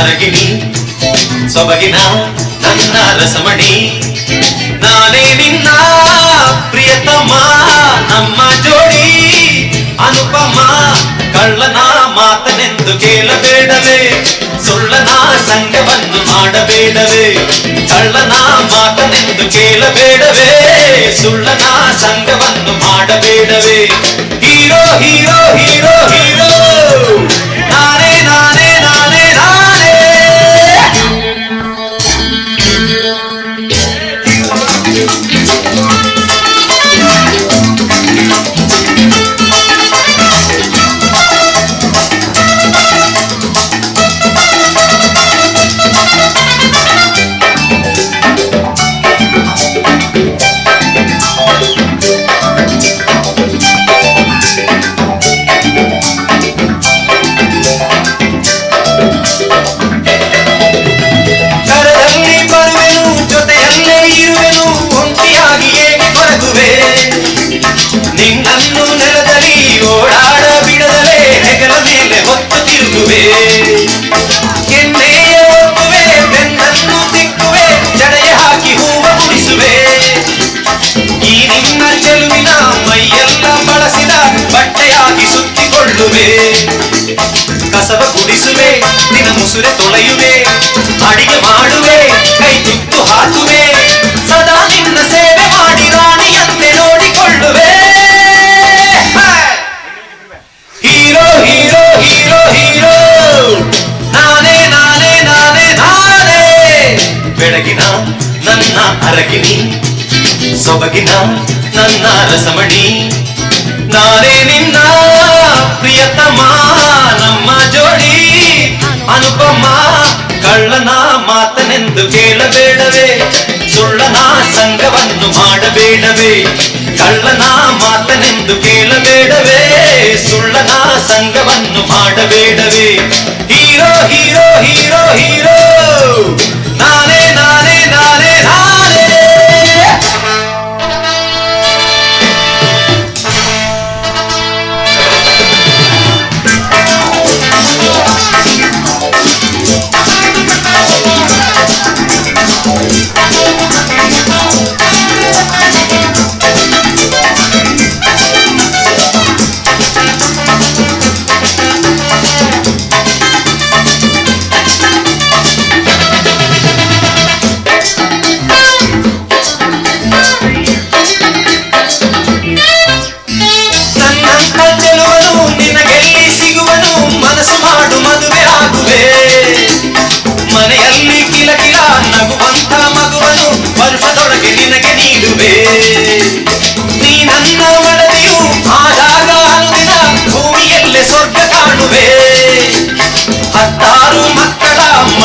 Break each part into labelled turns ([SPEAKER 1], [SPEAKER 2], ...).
[SPEAKER 1] ಅರಗಿಣಿ, ಸೊಬಗಿನ ನನ್ನ ರಸಮಣಿ. ನಾನೇ ನಿನ್ನ ಪ್ರಿಯತಮ, ನಮ್ಮ ಜೋಡಿ. ಅನುಪಮ, ಕಳ್ಳನ ಮಾತನೆಂದು ಕೇಳಬೇಡವೇ. ಸುಳ್ಳನ ಸಂಘವನ್ನು ಮಾಡಬೇಡವೇ. ಕಳ್ಳನ ಮಾತನೆಂದು ಕೇಳಬೇಡವೇ. ಸುಳ್ಳನ ಸಂಘವನ್ನು ಮಾಡಬೇಡವೇ. Hero hero hero hero. ಕಸವ ಗುಡಿಸುವೆ ನಿನ್ನ ಮುಸುರೆ ತೊಳೆಯುವೆ, ಅಡಿಗೆ ಮಾಡುವೆ, ಕೈ ತುತ್ತು ಹಾಕುವೆ, ಸದಾ ನಿನ್ನ ಸೇವೆ ಮಾಡಿ ರಾಣಿಯಂತೆ ನೋಡಿಕೊಳ್ಳುವೆ. ಹೀರೋ ಹೀರೋ ಹೀರೋ ಹೀರೋ, ನಾನೇ ನಾನೇ ನಾನೇ ನಾನೇ. ಬೆಳಗಿನ ನನ್ನ ಅರಗಿನಿ ಸೊಬಗಿನ ನನ್ನ ರಸಮಣಿ. ಮಾಡಬೇಡವೇ ಕಳ್ಳನ ಮಾತನೆಂದು ಕೇಳಬೇಡವೇ? ಸುಳ್ಳನ ಸಂಘವನ್ನು ಮಾಡಬೇಡವೇ?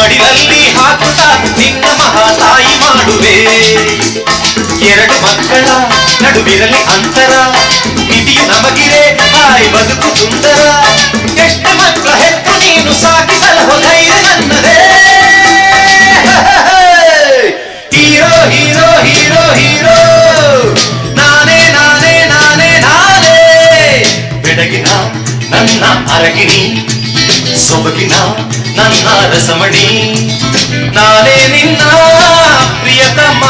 [SPEAKER 1] ಮಡಿಲಲ್ಲಿ ಹಾಕುತ್ತ ನಿನ್ನ ಮಹಾತಾಯಿ ಮಾಡುವೆ. ಎರಡು ಮಕ್ಕಳ ನಡುವಿರಲಿ ಅಂತರ ನಿಧಿಯು ನಮಗಿರೆ ಹಾಯ್ ಬದುಕು ಸುಂದರ. ಎಷ್ಟು ಮಕ್ಕಳ ಹೆತ್ತು ನೀನು ಸಾಕಿಸಲು ಧೈರ್ಯ ನನ್ನದೇ. Hero hero hero hero. ನಾನೇ ನಾನೇ ನಾನೇ ನಾನೇ. ಬೆಳಗಿನ ನನ್ನ ಅರಗಿಣಿ. ಸೊಬಗಿನ ನನ್ನ ರಸಮಣಿ. ನಾನೇ ನಿನ್ನ ಪ್ರಿಯತಮ,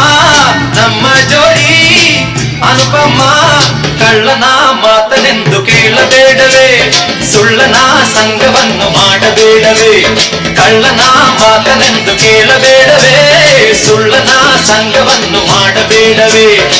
[SPEAKER 1] ನಮ್ಮ ಜೋಡಿ. ಅನುಪಮ, ಕಳ್ಳನ ಮಾತನೆಂದು ಕೇಳಬೇಡವೇ. ಸುಳ್ಳನ ಸಂಘವನ್ನು ಮಾಡಬೇಡವೇ. ಕಳ್ಳನ ಮಾತನೆಂದು ಕೇಳಬೇಡವೇ. ಸುಳ್ಳನ ಸಂಘವನ್ನು ಮಾಡಬೇಡವೇ.